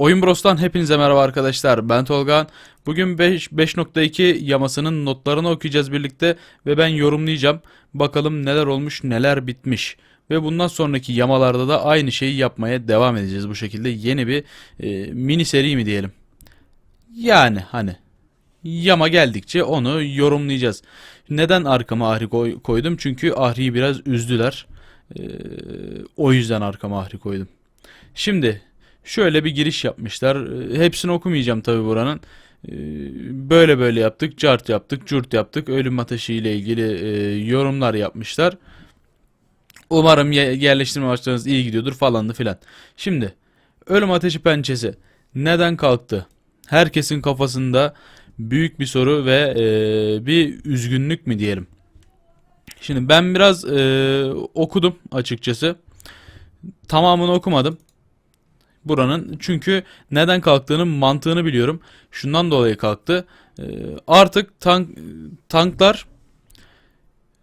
Oyun Bros'tan hepinize merhaba arkadaşlar. Ben Tolga. Bugün 5 5.2 yamasının notlarını okuyacağız birlikte ve ben yorumlayacağım. Bakalım neler olmuş, neler bitmiş. Ve bundan sonraki yamalarda da aynı şeyi yapmaya devam edeceğiz bu şekilde. Yeni bir e, mini seri mi diyelim. Yani hani yama geldikçe onu yorumlayacağız. Neden arkama Ahri koy- koydum? Çünkü Ahri'yi biraz üzdüler. E, o yüzden arkama Ahri koydum. Şimdi Şöyle bir giriş yapmışlar. Ee, Hepsini okumayacağım tabii buranın. Ee, Böyle böyle yaptık, cart yaptık, curt yaptık. Ölüm ateşi ile ilgili e, yorumlar yapmışlar. Umarım ye- yerleştirme başlarınız iyi gidiyordur falandı filan. Şimdi ölüm ateşi pençesi neden kalktı? Herkesin kafasında büyük bir soru ve e, bir üzgünlük mü diyelim. Şimdi ben biraz e, okudum açıkçası. Tamamını okumadım buranın. Çünkü neden kalktığının mantığını biliyorum. Şundan dolayı kalktı. Ee, artık tank tanklar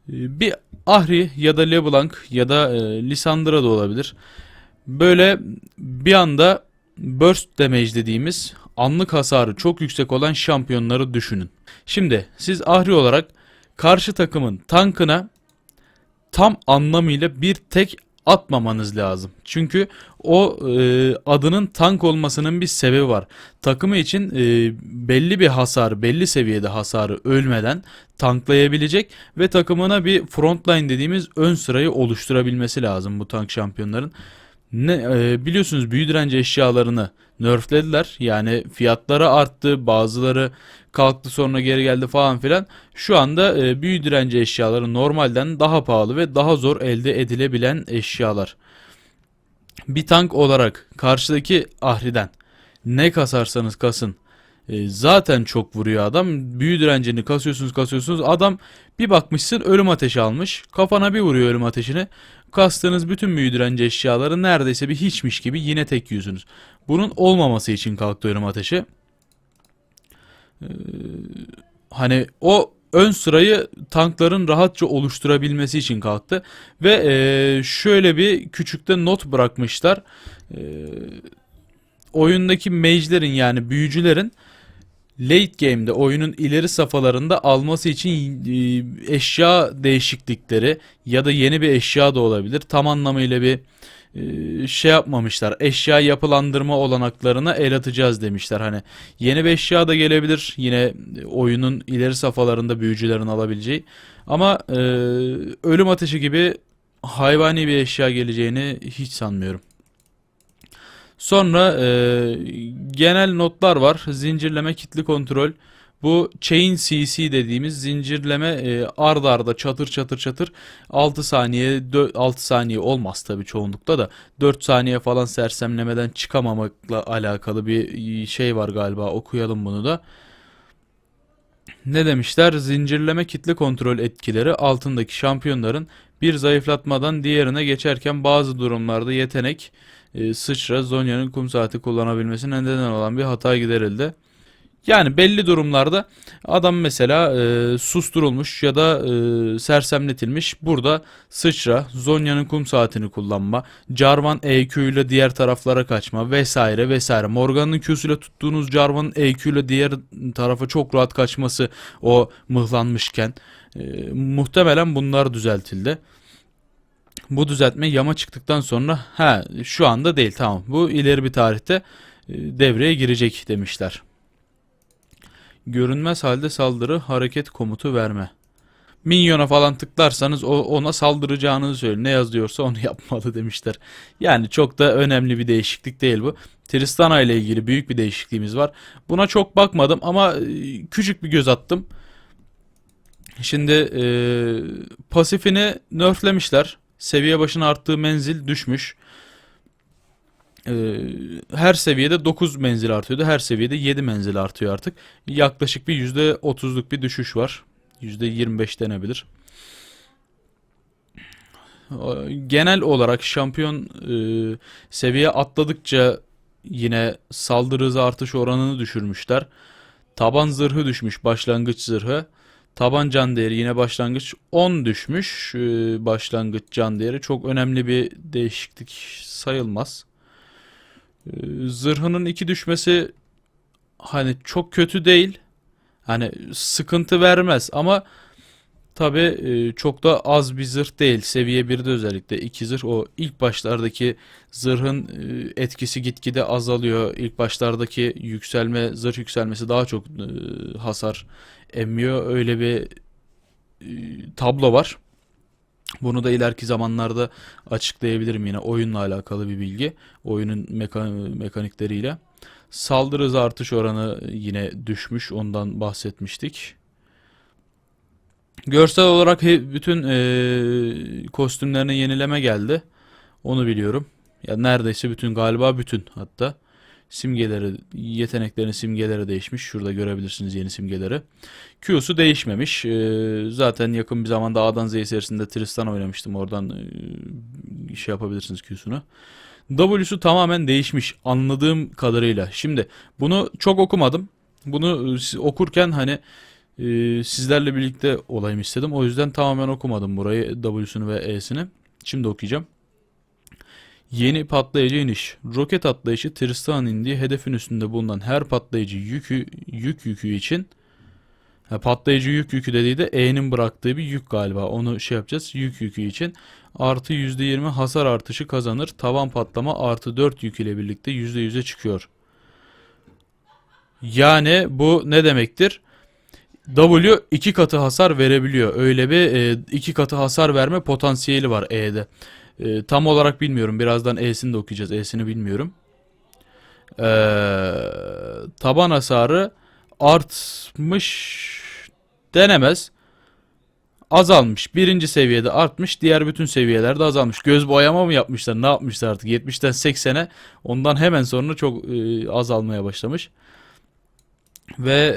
e, bir Ahri ya da LeBlanc ya da e, Lissandra da olabilir. Böyle bir anda burst damage dediğimiz anlık hasarı çok yüksek olan şampiyonları düşünün. Şimdi siz Ahri olarak karşı takımın tankına tam anlamıyla bir tek atmamanız lazım. Çünkü o e, adının tank olmasının bir sebebi var. Takımı için e, belli bir hasar, belli seviyede hasarı ölmeden tanklayabilecek ve takımına bir frontline dediğimiz ön sırayı oluşturabilmesi lazım bu tank şampiyonların. Ne e, biliyorsunuz büyü direnci eşyalarını nerflediler. Yani fiyatları arttı, bazıları kalktı sonra geri geldi falan filan. Şu anda e, büyü direnci eşyaları normalden daha pahalı ve daha zor elde edilebilen eşyalar. Bir tank olarak karşıdaki Ahri'den ne kasarsanız kasın e, zaten çok vuruyor adam. Büyü direncini kasıyorsunuz kasıyorsunuz. Adam bir bakmışsın ölüm ateşi almış. Kafana bir vuruyor ölüm ateşini. Kastığınız bütün büyü direnci eşyaları neredeyse bir hiçmiş gibi yine tek yüzünüz. Bunun olmaması için kalktı ateşi. Ee, hani o ön sırayı tankların rahatça oluşturabilmesi için kalktı. Ve e, şöyle bir küçükte not bırakmışlar. E, oyundaki mage'lerin yani büyücülerin late game'de oyunun ileri safhalarında alması için e, eşya değişiklikleri ya da yeni bir eşya da olabilir. Tam anlamıyla bir e, şey yapmamışlar. Eşya yapılandırma olanaklarına el atacağız demişler. Hani yeni bir eşya da gelebilir. Yine oyunun ileri safhalarında büyücülerin alabileceği. Ama e, ölüm ateşi gibi hayvani bir eşya geleceğini hiç sanmıyorum. Sonra e, genel notlar var. Zincirleme kitli kontrol. Bu chain CC dediğimiz zincirleme e, ard arda çatır çatır çatır 6 saniye dö- 6 saniye olmaz tabii çoğunlukla da 4 saniye falan sersemlemeden çıkamamakla alakalı bir şey var galiba okuyalım bunu da. Ne demişler? Zincirleme kitle kontrol etkileri altındaki şampiyonların bir zayıflatmadan diğerine geçerken bazı durumlarda yetenek e, sıçra Zonya'nın kum saati kullanabilmesine neden olan bir hata giderildi. Yani belli durumlarda adam mesela e, susturulmuş ya da e, sersemletilmiş. Burada sıçra, Zonya'nın kum saatini kullanma, Jarvan EQ ile diğer taraflara kaçma vesaire vesaire. Morgan'ın Q'suyla tuttuğunuz Jarvan'ın EQ ile diğer tarafa çok rahat kaçması o mıhlanmışken. E, muhtemelen bunlar düzeltildi. Bu düzeltme yama çıktıktan sonra ha şu anda değil tamam bu ileri bir tarihte e, devreye girecek demişler. Görünmez halde saldırı hareket komutu verme. Minyona falan tıklarsanız o, ona saldıracağınızı söyle. Ne yazıyorsa onu yapmalı demişler. Yani çok da önemli bir değişiklik değil bu. Tristana ile ilgili büyük bir değişikliğimiz var. Buna çok bakmadım ama e, küçük bir göz attım. Şimdi e, pasifini nerflemişler. Seviye başına arttığı menzil düşmüş. Ee, her seviyede 9 menzil artıyordu. Her seviyede 7 menzil artıyor artık. Yaklaşık bir %30'luk bir düşüş var. %25 denebilir. Ee, Genel olarak şampiyon e, seviye atladıkça yine saldırı hızı artış oranını düşürmüşler. Taban zırhı düşmüş, başlangıç zırhı. Taban can değeri yine başlangıç 10 düşmüş. Ee, başlangıç can değeri çok önemli bir değişiklik sayılmaz. Ee, zırhının iki düşmesi hani çok kötü değil. Hani sıkıntı vermez ama tabi çok da az bir zırh değil. Seviye 1'de özellikle iki zırh o ilk başlardaki zırhın e, etkisi gitgide azalıyor. İlk başlardaki yükselme, zırh yükselmesi daha çok e, hasar emmiyor. Öyle bir e, tablo var. Bunu da ileriki zamanlarda açıklayabilirim yine oyunla alakalı bir bilgi. Oyunun meka- mekanikleriyle. Saldırı artış oranı yine düşmüş. Ondan bahsetmiştik. Görsel olarak he- bütün eee kostümlerine yenileme geldi. Onu biliyorum. Ya neredeyse bütün galiba bütün hatta. Simgeleri, yeteneklerin simgeleri değişmiş. Şurada görebilirsiniz yeni simgeleri. Q'su değişmemiş. Ee, zaten yakın bir zamanda A'dan Z'ye serisinde Tristan oynamıştım. Oradan e, şey yapabilirsiniz Q'sunu. W'su tamamen değişmiş anladığım kadarıyla. Şimdi bunu çok okumadım. Bunu e, okurken hani e, sizlerle birlikte olayım istedim. O yüzden tamamen okumadım burayı W'sunu ve E'sini. Şimdi okuyacağım. Yeni patlayıcı iniş. Roket atlayışı Tristan'ın indiği hedefin üstünde bulunan her patlayıcı yükü yük yükü için patlayıcı yük yükü dediği de E'nin bıraktığı bir yük galiba. Onu şey yapacağız. Yük yükü için artı %20 hasar artışı kazanır. Tavan patlama artı 4 yük ile birlikte %100'e çıkıyor. Yani bu ne demektir? W iki katı hasar verebiliyor. Öyle bir e, iki katı hasar verme potansiyeli var E'de. E, tam olarak bilmiyorum. Birazdan E'sini de okuyacağız. E'sini bilmiyorum. Ee, taban hasarı artmış denemez. Azalmış. Birinci seviyede artmış. Diğer bütün seviyelerde azalmış. Göz boyama mı yapmışlar? Ne yapmışlar artık? 70'ten 80'e ondan hemen sonra çok e, azalmaya başlamış. Ve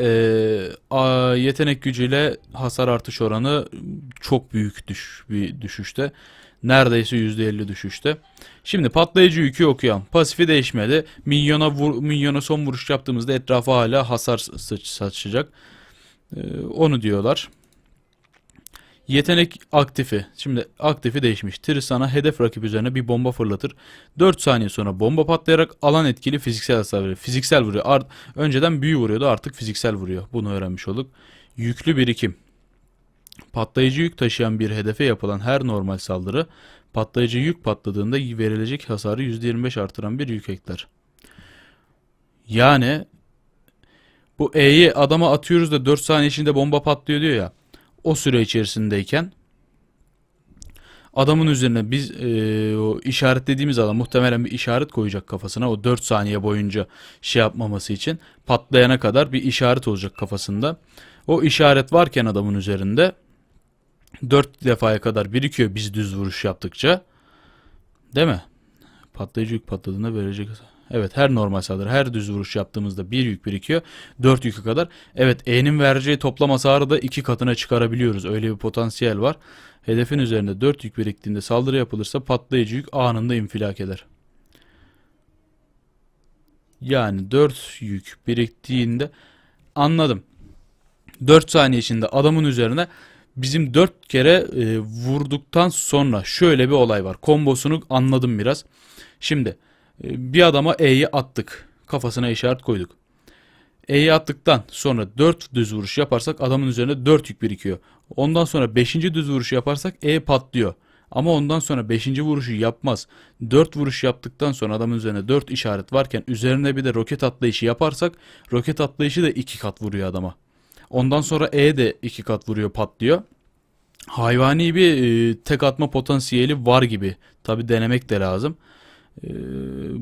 e, yetenek gücüyle hasar artış oranı çok büyük düş bir düşüşte. Neredeyse %50 düşüşte. Şimdi patlayıcı yükü okuyan. Pasifi değişmedi. Minyona vur, minyona son vuruş yaptığımızda etrafa hala hasar saç, saçacak. E, onu diyorlar. Yetenek aktifi. Şimdi aktifi değişmiş. Tristan'a hedef rakip üzerine bir bomba fırlatır. 4 saniye sonra bomba patlayarak alan etkili fiziksel hasar verir. Fiziksel vuruyor. Art önceden büyü vuruyordu artık fiziksel vuruyor. Bunu öğrenmiş olduk. Yüklü birikim. Patlayıcı yük taşıyan bir hedefe yapılan her normal saldırı patlayıcı yük patladığında verilecek hasarı %25 artıran bir yük ekler. Yani bu E'yi adama atıyoruz da 4 saniye içinde bomba patlıyor diyor ya. O süre içerisindeyken adamın üzerine biz eee, o işaretlediğimiz adam muhtemelen bir işaret koyacak kafasına o 4 saniye boyunca şey yapmaması için patlayana kadar bir işaret olacak kafasında. O işaret varken adamın üzerinde 4 defaya kadar birikiyor biz düz vuruş yaptıkça. Değil mi? Patlayıcı yük patladığında verecek. Evet her normal saldırı her düz vuruş yaptığımızda bir yük birikiyor. 4 yükü kadar. Evet E'nin vereceği toplam hasarı da 2 katına çıkarabiliyoruz. Öyle bir potansiyel var. Hedefin üzerinde 4 yük biriktiğinde saldırı yapılırsa patlayıcı yük anında infilak eder. Yani 4 yük biriktiğinde anladım. 4 saniye içinde adamın üzerine bizim 4 kere e, vurduktan sonra şöyle bir olay var. Kombosunu anladım biraz. Şimdi bir adama E'yi attık. Kafasına işaret koyduk. E'yi attıktan sonra 4 düz vuruş yaparsak adamın üzerine 4 yük birikiyor. Ondan sonra 5. düz vuruş yaparsak E patlıyor. Ama ondan sonra 5. vuruşu yapmaz. 4 vuruş yaptıktan sonra adamın üzerine 4 işaret varken üzerine bir de roket atlayışı yaparsak roket atlayışı da 2 kat vuruyor adama. Ondan sonra E de 2 kat vuruyor patlıyor. Hayvani bir e, tek atma potansiyeli var gibi. Tabi denemek de lazım. E,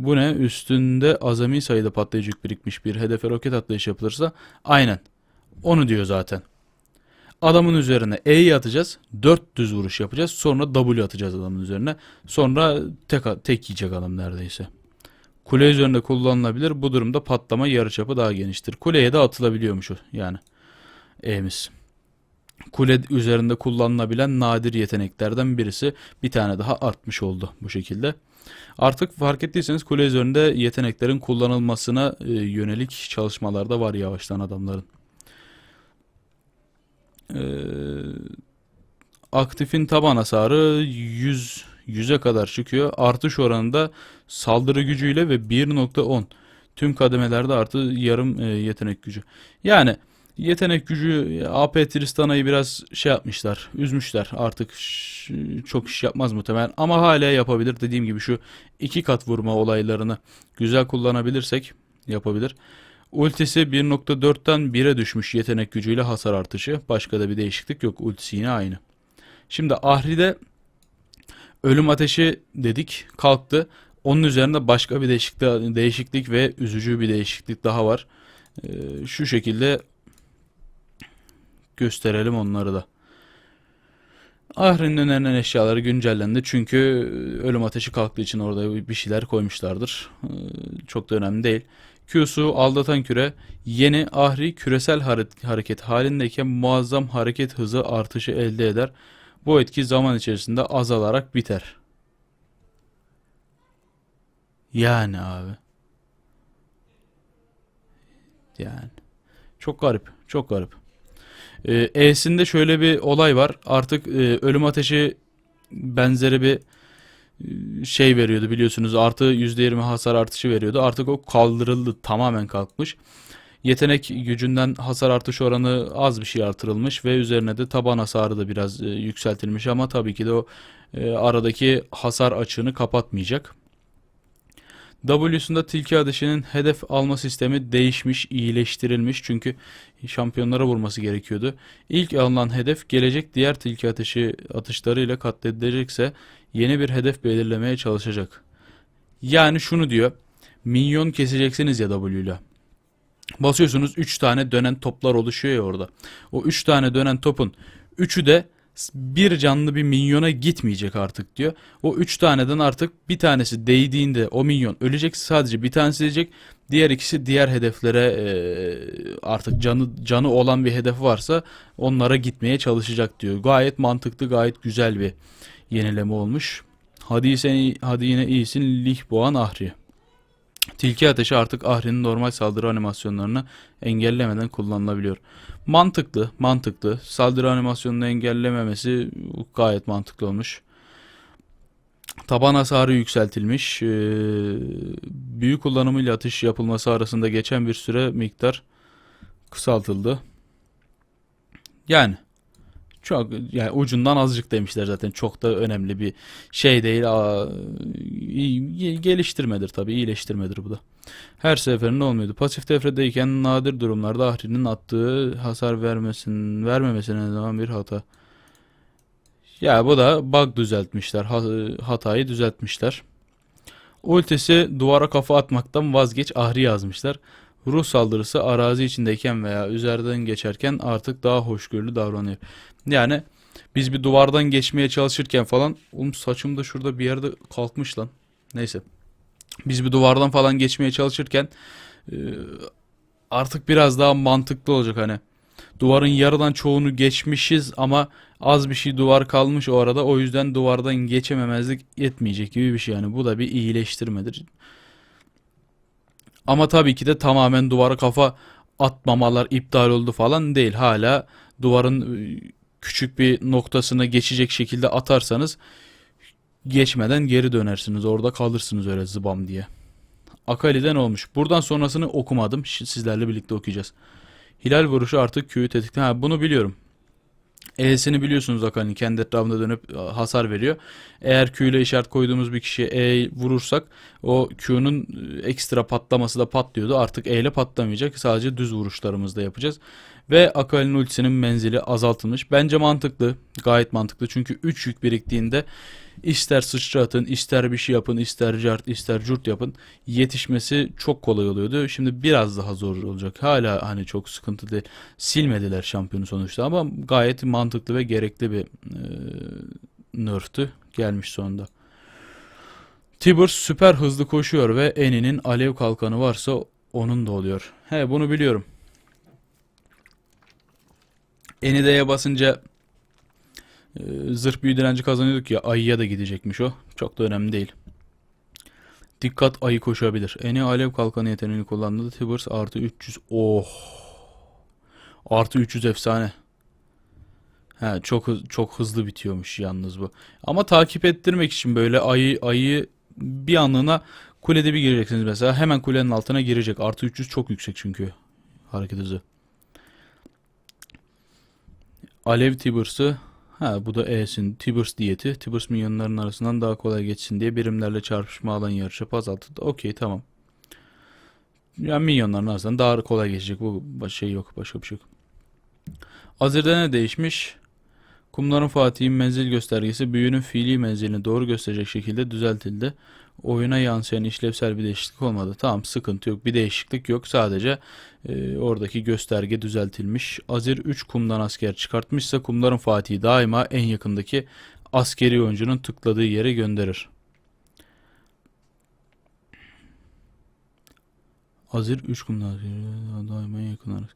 bu ne? Üstünde azami sayıda patlayıcı yük birikmiş bir hedefe roket atlayışı yapılırsa aynen. Onu diyor zaten. Adamın üzerine E'yi atacağız. 4 düz vuruş yapacağız. Sonra W atacağız adamın üzerine. Sonra tek, tek yiyecek adam neredeyse. Kule üzerinde kullanılabilir. Bu durumda patlama yarıçapı daha geniştir. Kuleye de atılabiliyormuş yani. E'miz. Kule üzerinde kullanılabilen nadir yeteneklerden birisi. Bir tane daha artmış oldu bu şekilde. Artık fark ettiyseniz kule üzerinde yeteneklerin kullanılmasına e, yönelik çalışmalarda var yavaştan adamların. Ee, aktifin taban hasarı 100 100'e kadar çıkıyor. Artış oranında saldırı gücüyle ve 1.10. Tüm kademelerde artı yarım e, yetenek gücü. Yani yetenek gücü AP Tristana'yı biraz şey yapmışlar. Üzmüşler. Artık çok iş yapmaz muhtemelen. Ama hala yapabilir. Dediğim gibi şu iki kat vurma olaylarını güzel kullanabilirsek yapabilir. Ultisi 1.4'ten 1'e düşmüş yetenek gücüyle hasar artışı. Başka da bir değişiklik yok. Ultisi yine aynı. Şimdi Ahri'de ölüm ateşi dedik kalktı. Onun üzerinde başka bir değişiklik, değişiklik ve üzücü bir değişiklik daha var. Ee, şu şekilde gösterelim onları da. Ahri'nin önerilen eşyaları güncellendi çünkü ölüm ateşi kalktığı için orada bir şeyler koymuşlardır. Ee, Çok da önemli değil. Q'su aldatan küre yeni Ahri küresel hare- hareket halindeyken muazzam hareket hızı artışı elde eder. Bu etki zaman içerisinde azalarak biter. Yani abi. Yani. Çok garip. Çok garip. Ee, E'sinde şöyle bir olay var. Artık e, ölüm ateşi benzeri bir e, şey veriyordu biliyorsunuz. Artı %20 hasar artışı veriyordu. Artık o kaldırıldı. Tamamen kalkmış. Yetenek gücünden hasar artış oranı az bir şey artırılmış ve üzerine de taban hasarı da biraz e, yükseltilmiş ama tabii ki de o e, aradaki hasar açığını kapatmayacak. W'sunda tilki ateşinin hedef alma sistemi değişmiş, iyileştirilmiş çünkü şampiyonlara vurması gerekiyordu. İlk alınan hedef gelecek diğer tilki ateşi atışlarıyla katledilecekse yeni bir hedef belirlemeye çalışacak. Yani şunu diyor. Minyon keseceksiniz ya W. Basıyorsunuz 3 tane dönen toplar oluşuyor ya orada. O 3 tane dönen topun 3'ü de bir canlı bir minyona gitmeyecek artık diyor. O 3 taneden artık bir tanesi değdiğinde o minyon ölecek sadece bir tanesi diyecek. Diğer ikisi diğer hedeflere eee, artık canı canı olan bir hedef varsa onlara gitmeye çalışacak diyor. Gayet mantıklı, gayet güzel bir yenileme olmuş. Hadi sen hadi yine iyisin Lihboğan Ahri. Tilki ateşi artık Ahri'nin normal saldırı animasyonlarını engellemeden kullanılabiliyor. Mantıklı, mantıklı. Saldırı animasyonunu engellememesi gayet mantıklı olmuş. Taban hasarı yükseltilmiş. Ee, büyük kullanımıyla atış yapılması arasında geçen bir süre miktar kısaltıldı. Yani çok yani ucundan azıcık demişler zaten. Çok da önemli bir şey değil. Aa, geliştirmedir tabii. iyileştirmedir bu da. Her seferinde olmuyordu. Pasif devredeyken nadir durumlarda Ahri'nin attığı hasar vermesin, vermemesine zaman bir hata. Ya bu da bug düzeltmişler. ha- hatayı düzeltmişler. Ultisi duvara kafa atmaktan vazgeç Ahri yazmışlar. Ruh saldırısı arazi içindeyken veya üzerinden geçerken artık daha hoşgörülü davranıyor. Yani biz bir duvardan geçmeye çalışırken falan oğlum saçım da şurada bir yerde kalkmış lan. Neyse. Biz bir duvardan falan geçmeye çalışırken artık biraz daha mantıklı olacak hani. Duvarın yarıdan çoğunu geçmişiz ama az bir şey duvar kalmış o arada. O yüzden duvardan geçememezlik yetmeyecek gibi bir şey yani. Bu da bir iyileştirmedir. Ama tabii ki de tamamen duvara kafa atmamalar iptal oldu falan değil. Hala duvarın küçük bir noktasına geçecek şekilde atarsanız geçmeden geri dönersiniz. Orada kalırsınız öyle zıbam diye. Akali'den olmuş. Buradan sonrasını okumadım. Sizlerle birlikte okuyacağız. Hilal vuruşu artık Q'yu tetikle. Ha bunu biliyorum. E'sini biliyorsunuz Akali'nin kendi etrafında dönüp e, hasar veriyor. Eğer Q ile işaret koyduğumuz bir kişiye E vurursak o Q'nun e, ekstra patlaması da patlıyordu. Artık E ile patlamayacak. Sadece düz vuruşlarımızda yapacağız. Ve Akali'nin ultisinin menzili azaltılmış. Bence mantıklı. Gayet mantıklı. Çünkü 3 yük biriktiğinde ister sıçra atın, ister bir şey yapın, ister cart, ister curt yapın. Yetişmesi çok kolay oluyordu. Şimdi biraz daha zor olacak. Hala hani çok sıkıntı değil. Silmediler şampiyonu sonuçta ama gayet mantıklı ve gerekli bir e, nerft'ü gelmiş sonunda. Tibur süper hızlı koşuyor ve Eni'nin alev kalkanı varsa onun da oluyor. He bunu biliyorum. Eni'deye basınca zırh büyü direnci kazanıyorduk ya ayıya da gidecekmiş o. Çok da önemli değil. Dikkat ayı koşabilir. Eni alev kalkanı yeteneğini kullandı. Tibbers artı 300. Oh. Artı 300 efsane. Ha, çok çok hızlı bitiyormuş yalnız bu. Ama takip ettirmek için böyle ayı ayı bir anlığına kulede bir gireceksiniz mesela. Hemen kulenin altına girecek. Artı 300 çok yüksek çünkü hareket hızı. Alev Tiburs'u ha bu da E'sin Tiburs diyeti. Tiburs minyonların arasından daha kolay geçsin diye birimlerle çarpışma alan yarışı azaltıldı. Okey tamam. Yani minyonların arasından daha kolay geçecek. Bu şey yok. Başka bir şey yok. Azir'de ne değişmiş? Kumların Fatih'in menzil göstergesi büyünün fiili menzilini doğru gösterecek şekilde düzeltildi. Oyuna yansıyan işlevsel bir değişiklik olmadı. Tamam sıkıntı yok. Bir değişiklik yok. Sadece e, oradaki gösterge düzeltilmiş. Azir 3 kumdan asker çıkartmışsa kumların Fatih'i daima en yakındaki askeri oyuncunun tıkladığı yere gönderir. Azir 3 kumdan daima en yakın.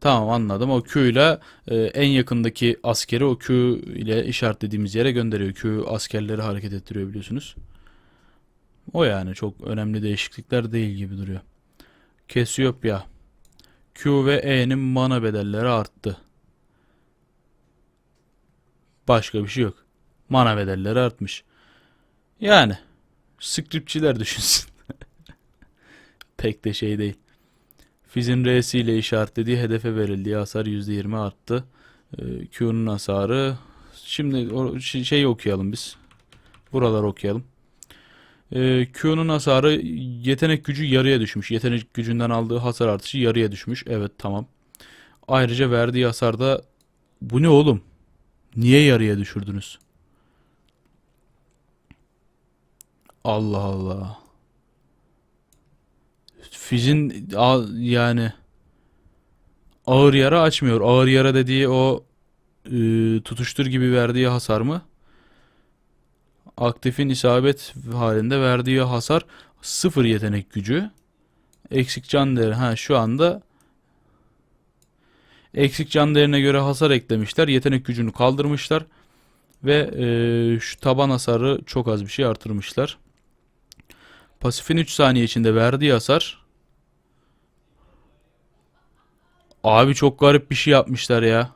Tamam anladım. O Q ile e, en yakındaki askeri o Q ile işaretlediğimiz yere gönderiyor. Q askerleri hareket ettiriyor biliyorsunuz. O yani çok önemli değişiklikler değil gibi duruyor. Cassiopeia. Q ve E'nin mana bedelleri arttı. Başka bir şey yok. Mana bedelleri artmış. Yani scriptçiler düşünsün. Pek de şey değil. Fizz'in R'si ile işaretlediği hedefe verildiği hasar %20 arttı. Ee, Q'nun hasarı şimdi şey- şeyi okuyalım biz. Buraları okuyalım. Ee, Q'nun hasarı yetenek gücü yarıya düşmüş. Yetenek gücünden aldığı hasar artışı yarıya düşmüş. Evet tamam. Ayrıca verdiği hasarda bu ne oğlum? Niye yarıya düşürdünüz? Allah Allah. Fizz'in a- yani ağır yara açmıyor. Ağır yara dediği o e, tutuştur gibi verdiği hasar mı? Aktifin isabet halinde verdiği hasar sıfır yetenek gücü. Eksik can değeri. Ha şu anda eksik can değerine göre hasar eklemişler. Yetenek gücünü kaldırmışlar. Ve e, şu taban hasarı çok az bir şey artırmışlar. Pasifin 3 saniye içinde verdiği hasar. Abi çok garip bir şey yapmışlar ya.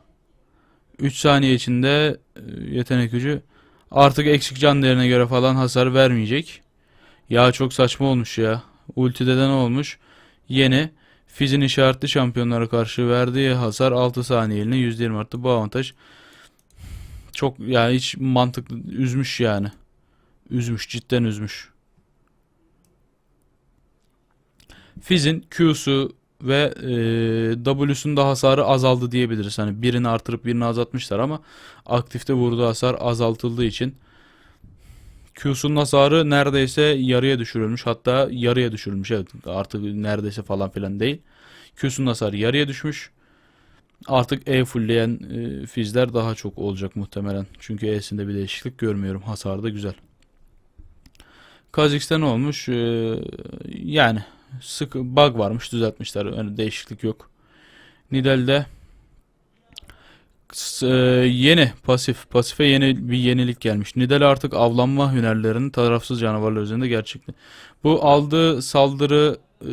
3 saniye içinde e, yetenek gücü artık eksik can değerine göre falan hasar vermeyecek. Ya çok saçma olmuş ya. Ultide de ne olmuş? Yeni Fizz'in işaretli şampiyonlara karşı verdiği hasar 6 saniyeliğine %20 arttı. Bu avantaj çok yani hiç mantıklı üzmüş yani. Üzmüş cidden üzmüş. Fizz'in Q'su ve e, W'sunda hasarı azaldı diyebiliriz. Hani birini artırıp birini azaltmışlar ama aktifte vurduğu hasar azaltıldığı için Q'sunun hasarı neredeyse yarıya düşürülmüş. Hatta yarıya düşürülmüş. Evet artık neredeyse falan filan değil. Q'sunun hasarı yarıya düşmüş. Artık E fullleyen e, Fizz'ler daha çok olacak muhtemelen. Çünkü E'sinde bir değişiklik görmüyorum. Hasarı da güzel. Kha'Zix'te ne olmuş? Ee, yani sık bug varmış düzeltmişler. Yani değişiklik yok. Nidal'de s- e, yeni pasif pasife yeni bir yenilik gelmiş. Nidal artık avlanma hünerlerini tarafsız canavarlar üzerinde gerçekleşti. Bu aldığı saldırı e,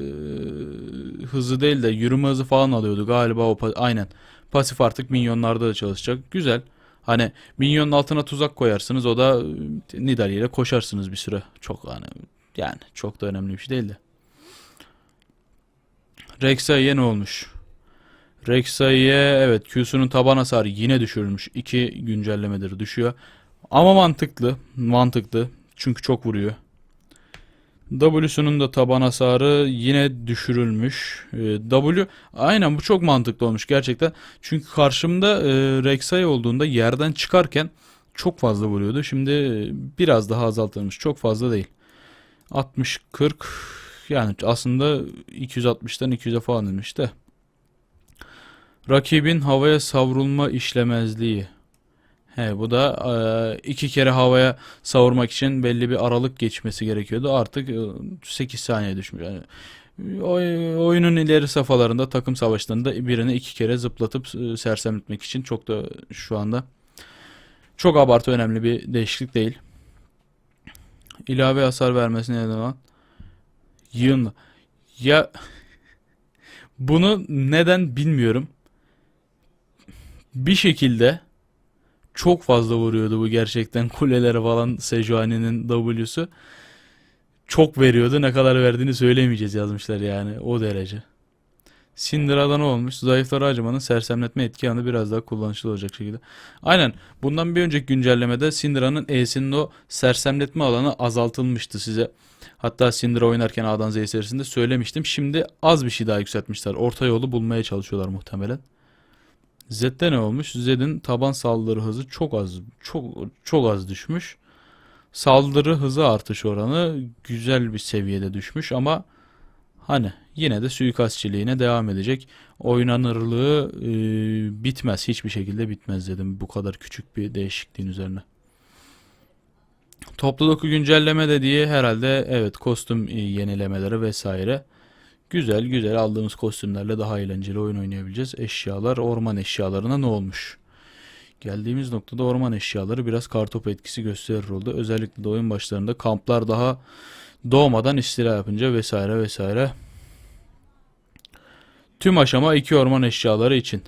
hızı değil de yürüme hızı falan alıyordu galiba o aynen. Pasif artık minyonlarda da çalışacak. Güzel. Hani minyonun altına tuzak koyarsınız o da e, Nidal ile koşarsınız bir süre. Çok hani yani çok da önemli bir şey değil de. Rek'Sai'ye ne olmuş? Rek'Sai'ye evet Q'sunun taban hasarı yine düşürülmüş. İki güncellemedir düşüyor. Ama mantıklı. Mantıklı. Çünkü çok vuruyor. W'sunun da taban hasarı yine düşürülmüş. Ee, W aynen bu çok mantıklı olmuş gerçekten. Çünkü karşımda e, Rek'Sai olduğunda yerden çıkarken çok fazla vuruyordu. Şimdi e, biraz daha azaltılmış. Çok fazla değil. 60 40 yani aslında 260'tan 200'e falan inmiş de. Rakibin havaya savrulma işlemezliği. He bu da e, iki kere havaya savurmak için belli bir aralık geçmesi gerekiyordu. Artık e, 8 saniye düşmüş. Yani oy- oyunun ileri safhalarında takım savaşlarında birini iki kere zıplatıp e, sersemletmek için çok da şu anda çok abartı önemli bir değişiklik değil. İlave hasar vermesine neden olan yığınla. Ya bunu neden bilmiyorum. Bir şekilde Çok fazla vuruyordu bu gerçekten kulelere falan Sejuani'nin W'su. Çok veriyordu. Ne kadar verdiğini söylemeyeceğiz yazmışlar yani o derece. Syndra'da ne olmuş? Zayıflara acımanın sersemletme etki yanı biraz daha kullanışlı olacak şekilde. Aynen. Bundan bir önceki güncellemede Syndra'nın E'sinin o sersemletme alanı azaltılmıştı size. Hatta Syndra oynarken A'dan Z serisinde söylemiştim. Şimdi az bir şey daha yükseltmişler. Orta yolu bulmaya çalışıyorlar muhtemelen. Z'de ne olmuş? Z'in taban saldırı hızı çok az, çok çok az düşmüş. Saldırı hızı artış oranı güzel bir seviyede düşmüş ama hani yine de suikastçiliğine devam edecek. Oynanırlığı e, bitmez. Hiçbir şekilde bitmez dedim bu kadar küçük bir değişikliğin üzerine. Toplu doku güncelleme dediği herhalde evet kostüm e, yenilemeleri vesaire. Güzel güzel aldığımız kostümlerle daha eğlenceli oyun oynayabileceğiz. Eşyalar orman eşyalarına ne olmuş? Geldiğimiz noktada orman eşyaları biraz kartopu etkisi gösterir oldu. Özellikle de oyun başlarında kamplar daha doğmadan istila yapınca vesaire vesaire. Tüm aşama iki orman eşyaları için.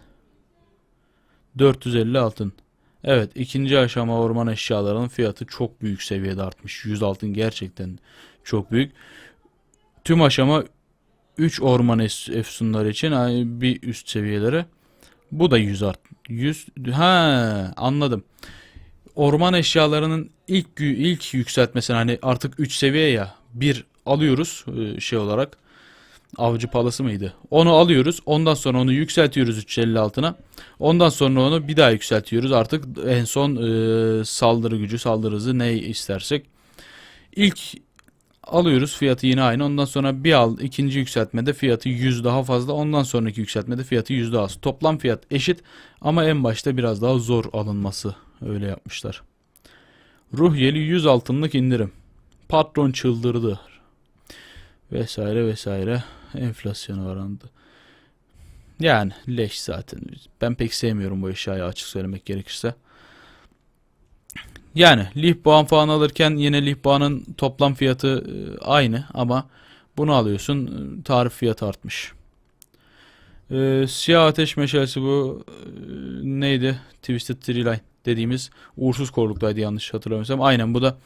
450 altın. Evet ikinci aşama orman eşyalarının fiyatı çok büyük seviyede artmış. 100 altın gerçekten çok büyük. Tüm aşama 3 orman efsunları için bir üst seviyeleri. Bu da 100 art. 100 ha anladım. Orman eşyalarının ilk ilk yükseltmesini hani artık 3 seviye ya bir alıyoruz e, şey olarak. Avcı palası mıydı? Onu alıyoruz. Ondan sonra onu yükseltiyoruz 350 altına. Ondan sonra onu bir daha yükseltiyoruz. Artık en son e, saldırı gücü, saldırı hızı ne istersek. İlk alıyoruz fiyatı yine aynı. Ondan sonra bir al ikinci yükseltmede fiyatı 100 daha fazla. Ondan sonraki yükseltmede fiyatı 100 daha az. Toplam fiyat eşit ama en başta biraz daha zor alınması öyle yapmışlar. Ruh yeli 100 altınlık indirim. Patron çıldırdı. Vesaire vesaire. Enflasyon oranında. Yani leş zaten. Ben pek sevmiyorum bu eşyayı açık söylemek gerekirse. Yani Lihbağan falan alırken yine Lihbağan'ın toplam fiyatı e, aynı ama bunu alıyorsun e, tarif fiyatı artmış. E, siyah ateş meşalesi bu e, neydi? Twisted Tree Line dediğimiz uğursuz korluktaydı yanlış hatırlamıyorsam. Aynen bu da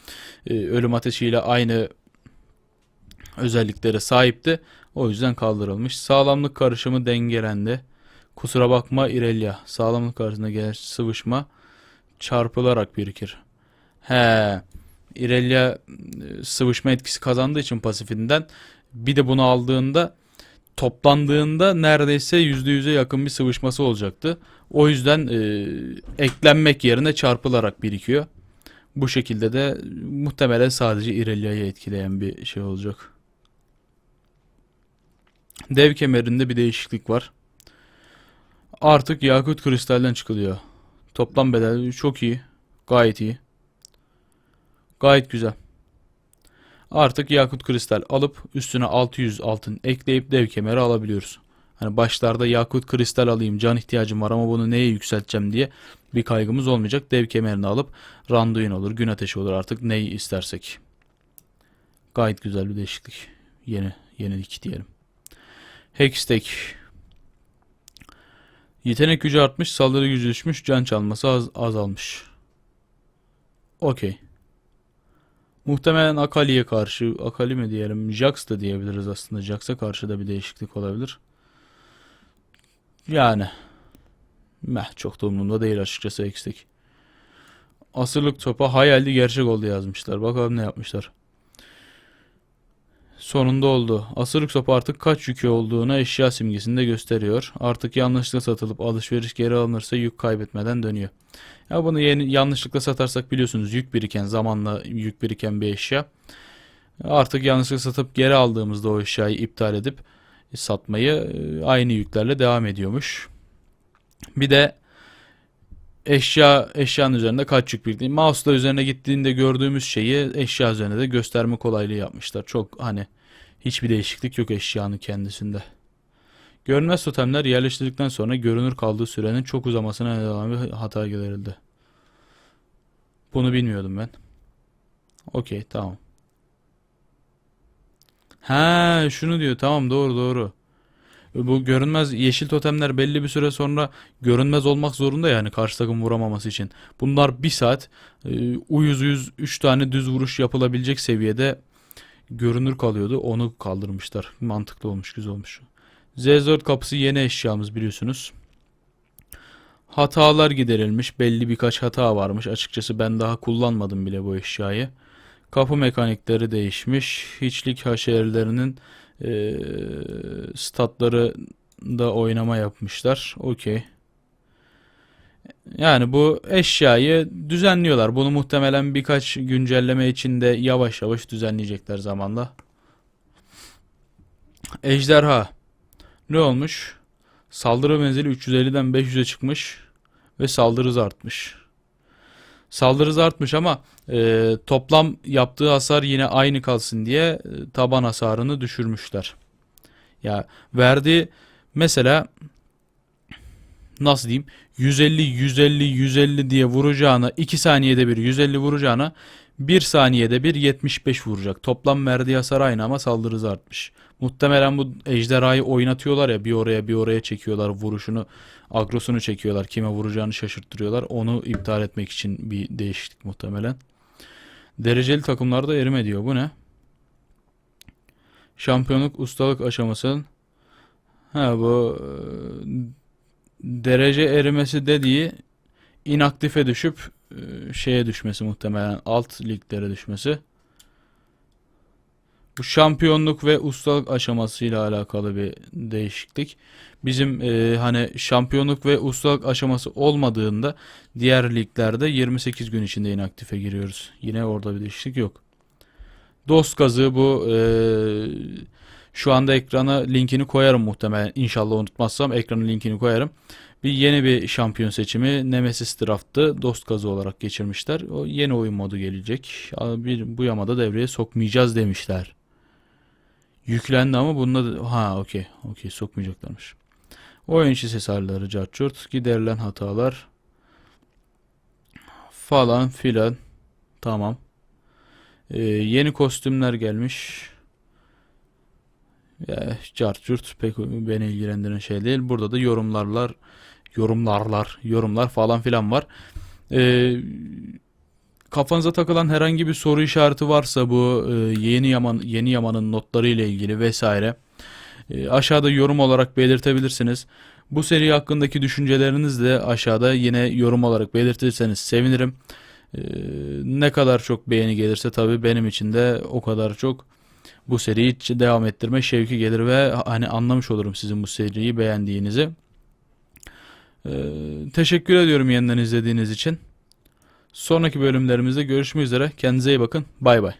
e, ölüm ateşiyle aynı özelliklere sahipti. O yüzden kaldırılmış. Sağlamlık karışımı dengelendi. Kusura bakma İrelia. Sağlamlık karşısında gelen sıvışma çarpılarak birikir. He. İrelia e, sıvışma etkisi kazandığı için pasifinden bir de bunu aldığında toplandığında neredeyse %100'e yakın bir sıvışması olacaktı. O yüzden e, eklenmek yerine çarpılarak birikiyor. Bu şekilde de muhtemelen sadece İrelia'yı etkileyen bir şey olacak. Dev kemerinde bir değişiklik var. Artık yakut kristalden çıkılıyor. Toplam bedel çok iyi. Gayet iyi. Gayet güzel. Artık yakut kristal alıp üstüne 600 altın ekleyip dev kemeri alabiliyoruz. Hani başlarda yakut kristal alayım can ihtiyacım var ama bunu neye yükselteceğim diye bir kaygımız olmayacak. Dev kemerini alıp randuin olur, gün ateşi olur artık neyi istersek. Gayet güzel bir değişiklik. Yeni yenilik diyelim. Hextech. Yetenek gücü artmış, saldırı gücü düşmüş, can çalması az, azalmış. Okey. Muhtemelen Akali'ye karşı, Akali mi diyelim, Jax da diyebiliriz aslında. Jax'a karşı da bir değişiklik olabilir. Yani. Meh, çok da umurumda değil açıkçası Hextech. Asırlık topa hayaldi gerçek oldu yazmışlar. Bakalım ne yapmışlar. Sonunda oldu. Asırlık sopa artık kaç yükü olduğunu eşya simgesinde gösteriyor. Artık yanlışlıkla satılıp alışveriş geri alınırsa yük kaybetmeden dönüyor. Ya bunu yeni, yanlışlıkla satarsak biliyorsunuz yük biriken zamanla yük biriken bir eşya. Artık yanlışlıkla satıp geri aldığımızda o eşyayı iptal edip satmayı e, aynı yüklerle devam ediyormuş. Bir de eşya eşyanın üzerinde kaç yük biriktiği. Mouse'la üzerine gittiğinde gördüğümüz şeyi eşya üzerine de gösterme kolaylığı yapmışlar. Çok hani hiçbir değişiklik yok eşyanın kendisinde. Görünmez totemler yerleştirdikten sonra görünür kaldığı sürenin çok uzamasına neden olan bir hata giderildi. Bunu bilmiyordum ben. Okey tamam. Ha şunu diyor tamam doğru doğru. Bu görünmez yeşil totemler belli bir süre sonra görünmez olmak zorunda yani karşı takım vuramaması için. Bunlar bir saat e, uyuz uyuz 3 tane düz vuruş yapılabilecek seviyede görünür kalıyordu. Onu kaldırmışlar. Mantıklı olmuş, güzel olmuş. Z4 kapısı yeni eşyamız biliyorsunuz. Hatalar giderilmiş. Belli birkaç hata varmış. Açıkçası ben daha kullanmadım bile bu eşyayı. Kapı mekanikleri değişmiş. Hiçlik haşerilerinin eee statları da oynama yapmışlar. Okey. Yani bu eşyayı düzenliyorlar. Bunu muhtemelen birkaç güncelleme içinde yavaş yavaş düzenleyecekler zamanla. Ejderha. Ne olmuş? Saldırı menzili 350'den 500'e çıkmış ve saldırı hızı artmış. Saldırı artmış ama e, toplam yaptığı hasar yine aynı kalsın diye e, taban hasarını düşürmüşler. Ya verdiği mesela nasıl diyeyim 150 150 150 diye vuracağına 2 saniyede bir 150 vuracağına 1 saniyede bir 75 vuracak. Toplam verdiği hasar aynı ama saldırı hızı artmış. Muhtemelen bu ejderhayı oynatıyorlar ya bir oraya bir oraya çekiyorlar vuruşunu agrosunu çekiyorlar kime vuracağını şaşırttırıyorlar onu iptal etmek için bir değişiklik muhtemelen. Dereceli takımlarda erime diyor bu ne? Şampiyonluk ustalık aşamasının ha bu e, derece erimesi dediği inaktife düşüp e, şeye düşmesi muhtemelen alt liglere düşmesi. Bu şampiyonluk ve ustalık aşamasıyla alakalı bir değişiklik. Bizim e, hani şampiyonluk ve ustalık aşaması olmadığında diğer liglerde 28 gün içinde inaktife giriyoruz. Yine orada bir değişiklik yok. Dost kazığı bu e, şu anda ekrana linkini koyarım muhtemelen. İnşallah unutmazsam ekranın linkini koyarım. Bir yeni bir şampiyon seçimi Nemesis Draft'ı dost kazı olarak geçirmişler. O yeni oyun modu gelecek. Bir, bu yamada devreye sokmayacağız demişler. Yüklendi ama bunda da, ha okey okey sokmayacaklarmış. Oyun içi ses ayarları carçurt giderilen hatalar falan filan tamam. Ee, yeni kostümler gelmiş. Ya, carçurt pek beni ilgilendiren şey değil. Burada da yorumlarlar, yorumlarlar, yorumlar falan filan var. Ee, kafanıza takılan herhangi bir soru işareti varsa bu e, yeni yaman yeni yamanın notları ile ilgili vesaire e, aşağıda yorum olarak belirtebilirsiniz. Bu seri hakkındaki düşüncelerinizi de aşağıda yine yorum olarak belirtirseniz sevinirim. E, ne kadar çok beğeni gelirse tabii benim için de o kadar çok bu seriyi devam ettirme şevki gelir ve hani anlamış olurum sizin bu seriyi beğendiğinizi. Ee, teşekkür ediyorum yeniden izlediğiniz için. Sonraki bölümlerimizde görüşmek üzere. Kendinize iyi bakın. Bay bay.